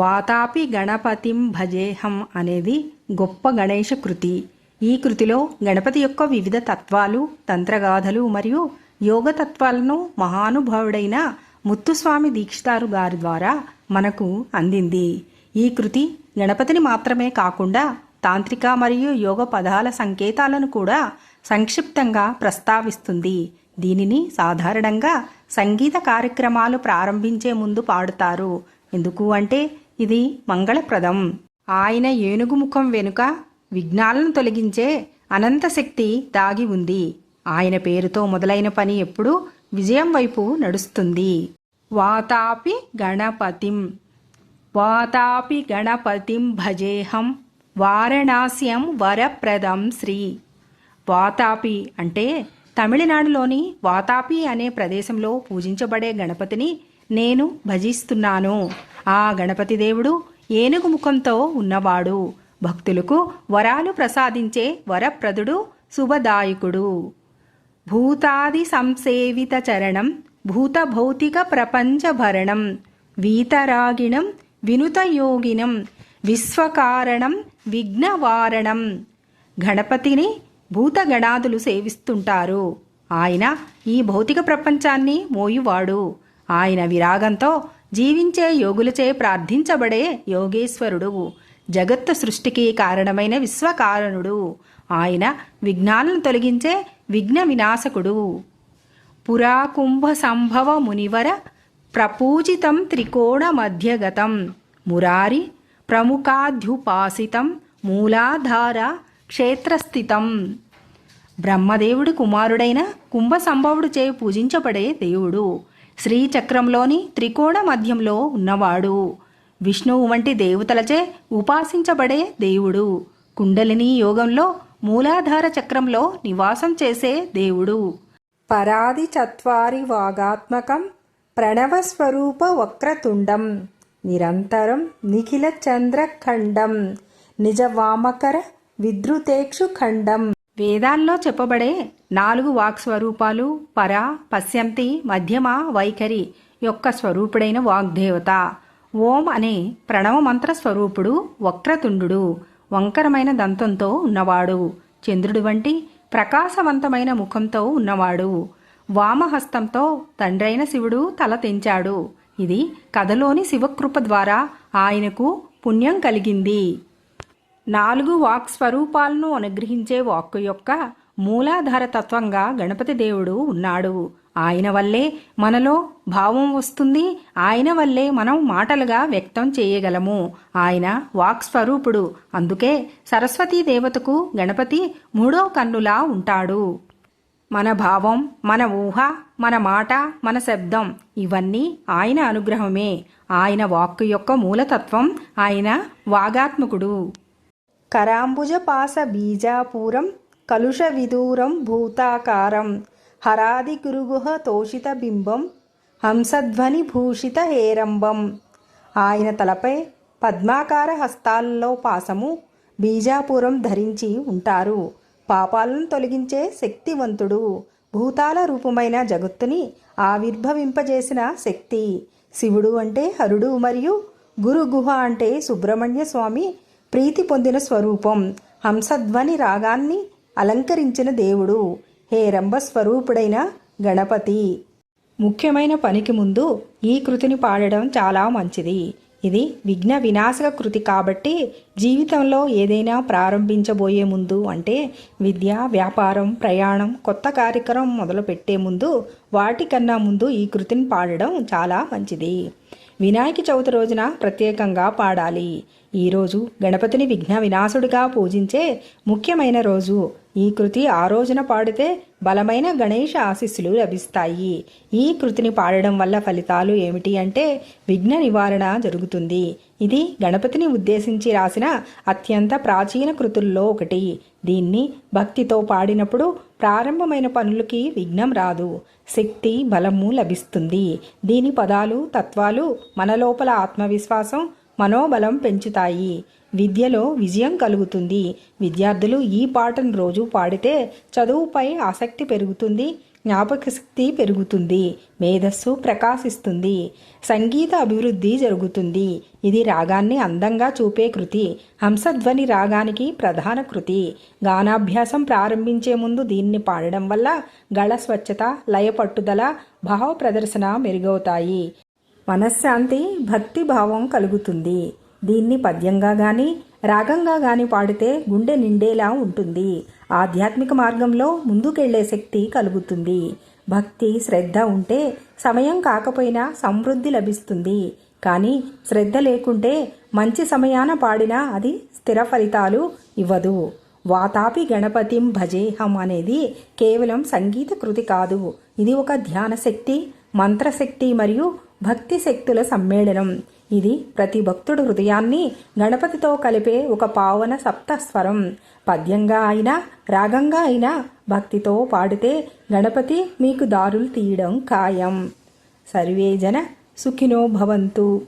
వాతాపి గణపతిం భజేహం అనేది గొప్ప గణేష కృతి. ఈ కృతిలో గణపతి యొక్క వివిధ తత్వాలు తంత్రగాథలు మరియు యోగ తత్వాలను మహానుభావుడైన ముత్తుస్వామి దీక్షితారు గారి ద్వారా మనకు అందింది. ఈ కృతి గణపతిని మాత్రమే కాకుండా తాంత్రిక మరియు యోగ పదాల సంకేతాలను కూడా సంక్షిప్తంగా ప్రస్తావిస్తుంది. దీనిని సాధారణంగా సంగీత కార్యక్రమాలు ప్రారంభించే ముందు పాడుతారు. ఎందుకు అంటే ఇది మంగళప్రదం. ఆయన ఏనుగు ముఖం వెనుక విఘ్నాలను తొలగించే అనంత శక్తి దాగి ఉంది. ఆయన పేరుతో మొదలైన పని ఎప్పుడూ విజయం వైపు నడుస్తుంది. వాతాపి గణపతిం. వాతాపి గణపతిం భజేహం. వారణాస్యం వరప్రదం శ్రీ. వాతాపి అంటే తమిళనాడులోని వాతాపి అనే ప్రదేశంలో పూజించబడే గణపతిని నేను భజిస్తున్నాను. ఆ గణపతి దేవుడు ఏనుగు ముఖంతో ఉన్నవాడు. భక్తులకు వరాలు ప్రసాదించే వరప్రదుడు శుభదాయకుడు. భూతాది సంసేవిత చరణం భూత భౌతిక ప్రపంచ భరణం వీతరాగిణం వినుతయోగినం విశ్వకారణం విఘ్నవారణం. గణపతిని భూతగణాదులు సేవిస్తుంటారు. ఆయన ఈ భౌతిక ప్రపంచాన్ని మోయువాడు. ఆయన విరాగంతో జీవించే యోగులచే ప్రార్థించబడే యోగేశ్వరుడు జగత్తు సృష్టికి కారణమైన విశ్వకారణుడు. ఆయన విఘ్నాలను తొలగించే విఘ్న వినాశకుడు పురాకుంభ సంభవ మునివర ప్రపూజితం త్రికోణ మధ్యగతం. మురారి ప్రముఖాధ్యుపాసితం మూలాధార క్షేత్రస్థితం. బ్రహ్మదేవుడి కుమారుడైన కుంభ సంభవుడు చే పూజించబడే దేవుడు. శ్రీచక్రంలోని త్రికోణ మధ్యంలో ఉన్నవాడు. విష్ణువు వంటి దేవతలచే ఉపాసించబడే దేవుడు. కుండలిని యోగంలో మూలాధార చక్రంలో నివాసం చేసే దేవుడు. పరాది చత్వారి వాగాత్మకం ప్రణవస్వరూప వక్రతుండం నిరంతరం నిఖిల చంద్రఖండం నిజవామకర విద్రుతేక్షు ఖండం. వేదాల్లో చెప్పబడే నాలుగు వాక్ స్వరూపాలు పర పశ్యంతి మధ్యమ వైఖరి యొక్క స్వరూపుడైన వాగ్దేవత. ఓం అనే ప్రణవమంత్ర స్వరూపుడు వక్రతుండు వంకరమైన దంతంతో ఉన్నవాడు చంద్రుడి వంటి ప్రకాశవంతమైన ముఖంతో ఉన్నవాడు వామహస్తంతో తండ్రైన శివుడు తల తెంచాడు. ఇది కథలోని శివకృప ద్వారా ఆయనకు పుణ్యం కలిగింది. నాలుగు వాక్ స్వరూపాలను అనుగ్రహించే వాక్కు యొక్క మూలాధార తత్వంగా గణపతి దేవుడు ఉన్నాడు. ఆయన వల్లే మనలో భావం వస్తుంది. ఆయన వల్లే మనం మాటలుగా వ్యక్తం చేయగలము. ఆయన వాక్ స్వరూపుడు అందుకే సరస్వతీ దేవతకు గణపతి మూడో కన్నులా ఉంటాడు. మన భావం మన ఊహ మన మాట మన శబ్దం ఇవన్నీ ఆయన అనుగ్రహమే. ఆయన వాక్కు యొక్క మూలతత్వం ఆయన వాగాత్మకుడు. కరాంబుజ పాస బీజాపూరం కలుష విదూరం భూతాకారం హరాది గురుగుహ తోషిత బింబం హంసధ్వని భూషిత హేరంబం. ఆయన తలపై పద్మాకార హస్తాల్లో పాసము బీజాపురం ధరించి ఉంటారు. పాపాలను తొలగించే శక్తివంతుడు. భూతాల రూపమైన జగత్తుని ఆవిర్భవింపజేసిన శక్తి. శివుడు అంటే హరుడు మరియు గురుగుహ అంటే సుబ్రహ్మణ్య స్వామి ప్రీతి పొందిన స్వరూపం. హంసధ్వని రాగాన్ని అలంకరించిన దేవుడు. హేరంబ స్వరూపుడైన గణపతి. ముఖ్యమైన పనికి ముందు ఈ కృతిని పాడడం చాలా మంచిది. ఇది విఘ్న వినాశక కృతి కాబట్టి జీవితంలో ఏదైనా ప్రారంభించబోయే ముందు అంటే విద్య వ్యాపారం ప్రయాణం కొత్త కార్యక్రమం మొదలుపెట్టే ముందు వాటికన్నా ముందు ఈ కృతిని పాడడం చాలా మంచిది. వినాయక చవితి రోజున ప్రత్యేకంగా పాడాలి. ఈరోజు గణపతిని విఘ్న వినాశుడిగా పూజించే ముఖ్యమైన రోజు. ఈ కృతి ఆ రోజున పాడితే బలమైన గణేష ఆశీస్సులు లభిస్తాయి. ఈ కృతిని పాడడం వల్ల ఫలితాలు ఏమిటి అంటే విఘ్న నివారణ జరుగుతుంది. ఇది గణపతిని ఉద్దేశించి రాసిన అత్యంత ప్రాచీన కృతుల్లో ఒకటి. దీన్ని భక్తితో పాడినప్పుడు ప్రారంభమైన పనులకి విఘ్నం రాదు. శక్తి బలము లభిస్తుంది. దీని పదాలు తత్వాలు మన లోపల ఆత్మవిశ్వాసం మనోబలం పెంచుతాయి. విద్యలో విజయం కలుగుతుంది. విద్యార్థులు ఈ పాటను రోజు పాడితే చదువుపై ఆసక్తి పెరుగుతుంది జ్ఞాపక శక్తి పెరుగుతుంది మేధస్సు ప్రకాశిస్తుంది సంగీత అభివృద్ధి జరుగుతుంది. ఇది రాగాన్ని అందంగా చూపే కృతి హంసధ్వని రాగానికి ప్రధాన కృతి. గానాభ్యాసం ప్రారంభించే ముందు దీన్ని పాడడం వల్ల గళ స్వచ్ఛత లయ పట్టుదల భావ ప్రదర్శన మెరుగవుతాయి. మనశ్శాంతి భక్తి భావం కలుగుతుంది. దీన్ని పద్యంగా గాని రాగంగా గాని పాడితే గుండె నిండేలా ఉంటుంది. ఆధ్యాత్మిక మార్గంలో ముందుకెళ్ళే శక్తి కలుగుతుంది. భక్తి శ్రద్ధ ఉంటే సమయం కాకపోయినా సమృద్ధి లభిస్తుంది. కానీ శ్రద్ధ లేకుంటే మంచి సమయాన పాడినా అది స్థిర ఫలితాలు ఇవ్వదు. వాతాపి గణపతిం భజేహం అనేది కేవలం సంగీత కృతి కాదు. ఇది ఒక ధ్యాన శక్తి మంత్రశక్తి మరియు భక్తి శక్తుల సమ్మేళనం. ఇది ప్రతి భక్తుడు హృదయాన్ని గణపతితో కలిపే ఒక పావన సప్తస్వరం పద్యంగా అయినా రాగంగా అయినా భక్తితో పాడితే గణపతి మీకు దారులు తీయడం ఖాయం. సర్వే జన సుఖినో భవంతు.